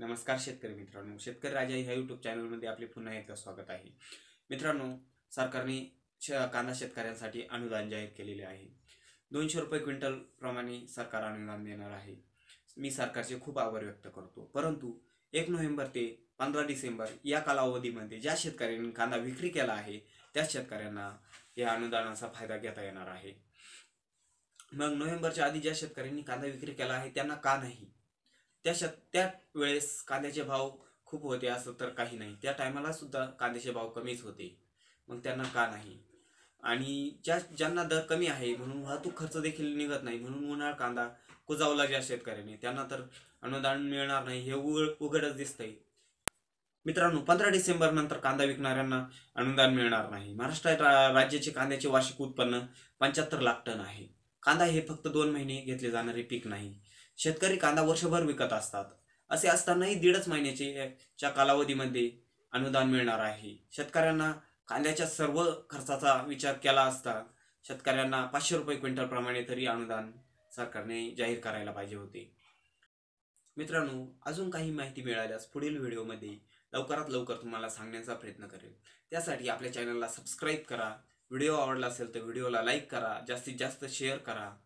नमस्कार शेतकरी मित्रांनो. शेतकरी राजा ह्या यूट्यूब चॅनलमध्ये आपले पुन्हा एकदा स्वागत आहे. मित्रांनो सरकारने श कांदा शेतकऱ्यांसाठी अनुदान जाहीर केलेले आहे. दोनशे रुपये क्विंटल प्रमाणे सरकार अनुदान देणार आहे. मी सरकारचे खूप आभार व्यक्त करतो. परंतु एक नोव्हेंबर ते पंधरा डिसेंबर या कालावधीमध्ये ज्या शेतकऱ्यांनी कांदा विक्री केला आहे त्या शेतकऱ्यांना या अनुदानाचा फायदा घेता येणार आहे. मग नोव्हेंबरच्या आधी ज्या शेतकऱ्यांनी कांदा विक्री केला आहे त्यांना का नाही? त्या शत त्या वेळेस कांद्याचे भाव खूप होते असं तर काही नाही. त्या टायमाला सुद्धा कांद्याचे भाव कमीच होते. मग त्यांना का नाही? आणि ज्या ज्यांना दर कमी आहे म्हणून वाहतूक खर्च देखील निघत नाही म्हणून उन्हाळ कांदा कुजावला ज्या शेतकऱ्यांनी त्यांना तर अनुदान मिळणार नाही हे उघड उघडच दिसतंय. मित्रांनो पंधरा डिसेंबर नंतर कांदा विकणाऱ्यांना अनुदान मिळणार नाही. महाराष्ट्र रा- राज्याचे कांद्याचे वार्षिक उत्पन्न पंच्याहत्तर लाख टन आहे. कांदा हे फक्त दोन महिने घेतले जाणारे पीक नाही. शेतकरी कांदा वर्षभर विकत असतात. असे असतानाही दीडच महिन्याचे च्या कालावधीमध्ये अनुदान मिळणार आहे. शेतकऱ्यांना कांद्याच्या सर्व खर्चाचा विचार केला असता शेतकऱ्यांना पाचशे रुपये क्विंटल प्रमाणे तरी अनुदान सरकारने जाहीर करायला पाहिजे होते. मित्रांनो अजून काही माहिती मिळाल्यास पुढील व्हिडिओमध्ये लवकरात लवकर तुम्हाला सांगण्याचा प्रयत्न करेल त्यासाठी आपल्या चॅनलला सबस्क्राईब करा. व्हिडिओ आवडला असेल तर व्हिडिओला लाईक करा जास्तीत जास्त शेअर करा.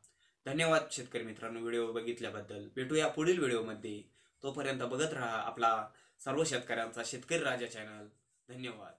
धन्यवाद शेतकरी मित्रांनो व्हिडिओ बघितल्याबद्दल. भेटूया पुढील व्हिडिओमध्ये. तोपर्यंत बघत राहा आपला सर्व शेतकऱ्यांचा शेतकरी राजा चॅनल. धन्यवाद.